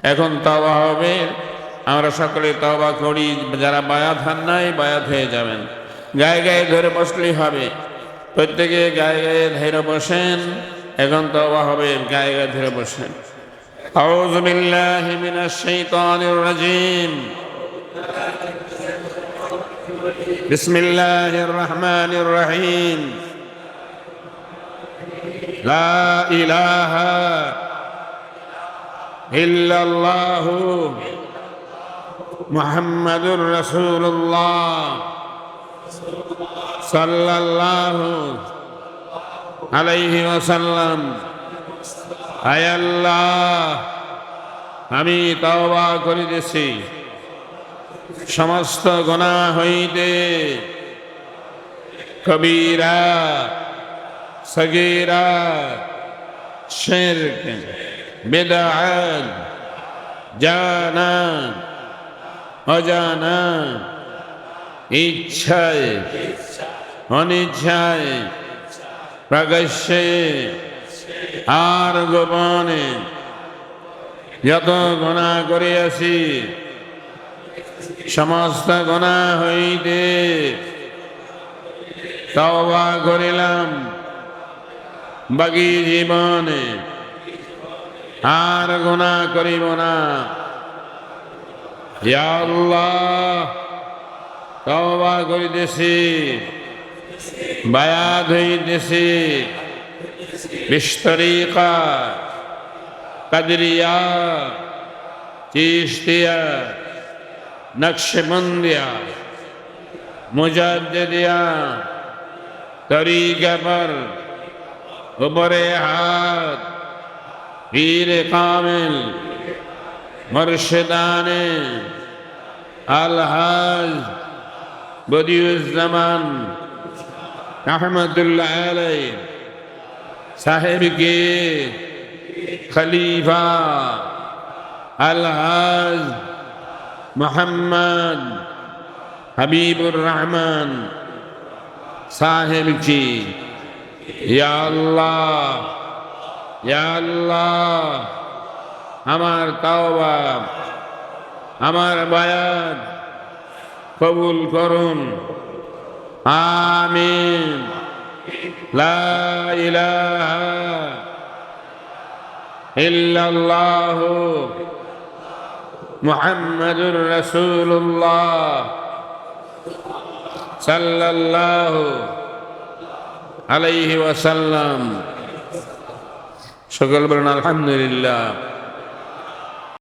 এখন তওবা হবে আমরা সকলে তওবা করি যারা বায়াত হান নাই বায়াত হয়ে যাবেন গায়ে গায়ে ধরে বসলেই হবে প্রত্যেকে গায়ে গায়ে ধরে বসেন এখন তওবা হবে গায়ে গায়ে ধরে বসেন أعوذ بالله من الشيطان الرجيم بسم الله الرحمن الرحيم لا إله إلا ইল্লাল্লাহ মুহাম্মাদুর রাসূলুল্লাহ সাল্লাল্লাহু আলাইহি ওয়াসাল্লাম। আয় আল্লাহ আমি তওবা করিতেছি। সমস্ত গোনা হইতে কবিরা, সগীরা, শেরক। বিদআত জানা অজানা ইচ্ছায়, অনিচ্ছায় প্রকাশ্যে, আর গোপনে যত গোনা করিয়াছি, সমস্ত গোনা হইতে তওবা করিলাম। বাকি জীবনে আর গোনা করিব না। আল্লাহ, তওবা করিতেছি, বায়াত হইতেছি, বিস্তরিকা, কাদরিয়া চিস্তিয়া নকশবন্দিয়া মুজাদ্দিয়া তরিকা पर উপরে হাত پیر کامل مرشدان الحاج بدی الزمان احمد اللہ علیہ صاحب کے خلیفہ الحاج محمد حبیب الرحمن صاحب کی یا اللہ আল্লাহ, আমার তাওবা, আমার বায়াত কবুল করুন। আমিন। লা ইলাহা ইল্লাল্লাহ মুহাম্মাদুর রাসূলুল্লাহ সাল্লাল্লাহু আলাইহি ওয়াসাল্লাম। شغل برنا الحمد لله.